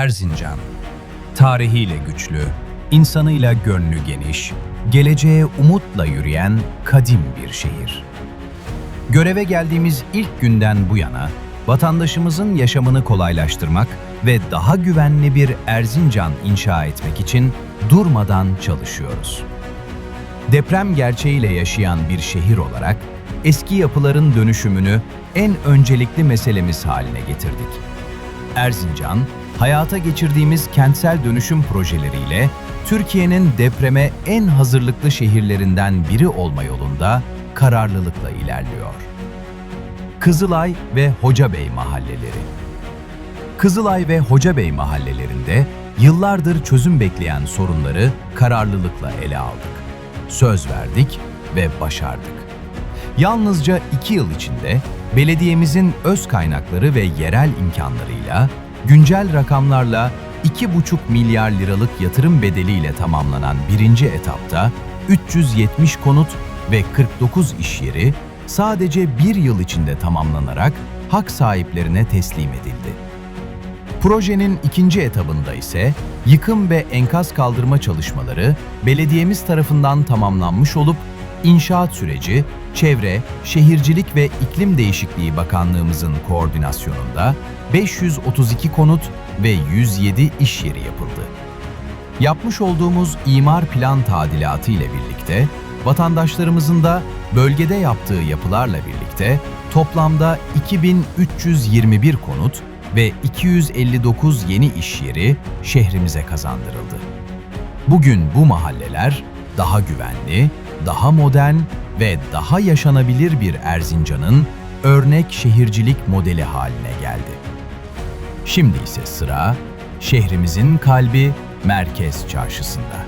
Erzincan. Tarihiyle güçlü, insanıyla gönlü geniş, geleceğe umutla yürüyen kadim bir şehir. Göreve geldiğimiz ilk günden bu yana vatandaşımızın yaşamını kolaylaştırmak ve daha güvenli bir Erzincan inşa etmek için durmadan çalışıyoruz. Deprem gerçeğiyle yaşayan bir şehir olarak eski yapıların dönüşümünü en öncelikli meselemiz haline getirdik. Erzincan, hayata geçirdiğimiz kentsel dönüşüm projeleriyle Türkiye'nin depreme en hazırlıklı şehirlerinden biri olma yolunda kararlılıkla ilerliyor. Kızılay ve Hocabey mahalleleri Kızılay ve Hocabey mahallelerinde yıllardır çözüm bekleyen sorunları kararlılıkla ele aldık. Söz verdik ve başardık. Yalnızca iki yıl içinde belediyemizin öz kaynakları ve yerel imkanlarıyla, güncel rakamlarla 2,5 milyar liralık yatırım bedeliyle tamamlanan birinci etapta 370 konut ve 49 iş yeri sadece bir yıl içinde tamamlanarak hak sahiplerine teslim edildi. Projenin ikinci etabında ise yıkım ve enkaz kaldırma çalışmaları belediyemiz tarafından tamamlanmış olup inşaat süreci Çevre, Şehircilik ve İklim Değişikliği Bakanlığımızın koordinasyonunda 532 konut ve 107 iş yeri yapıldı. Yapmış olduğumuz imar plan tadilatı ile birlikte vatandaşlarımızın da bölgede yaptığı yapılarla birlikte toplamda 2321 konut ve 259 yeni iş yeri şehrimize kazandırıldı. Bugün bu mahalleler daha güvenli, daha modern ve daha yaşanabilir bir Erzincan'ın örnek şehircilik modeli haline geldi. Şimdi ise sıra şehrimizin kalbi Merkez Çarşısı'nda.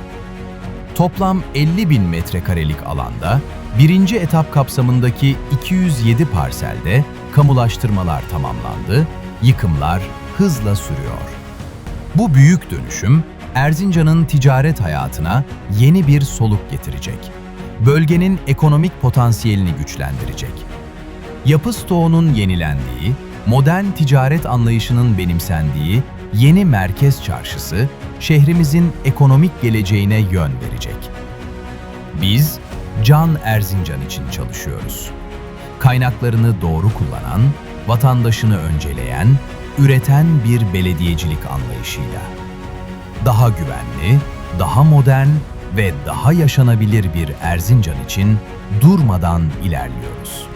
Toplam 50 bin metrekarelik alanda birinci etap kapsamındaki 207 parselde kamulaştırmalar tamamlandı, yıkımlar hızla sürüyor. Bu büyük dönüşüm Erzincan'ın ticaret hayatına yeni bir soluk getirecek. Bölgenin ekonomik potansiyelini güçlendirecek. Yapı stoğunun yenilendiği, modern ticaret anlayışının benimsendiği yeni merkez çarşısı şehrimizin ekonomik geleceğine yön verecek. Biz Can Erzincan için çalışıyoruz. Kaynaklarını doğru kullanan, vatandaşını önceleyen, üreten bir belediyecilik anlayışıyla. Daha güvenli, daha modern ve daha yaşanabilir bir Erzincan için durmadan ilerliyoruz.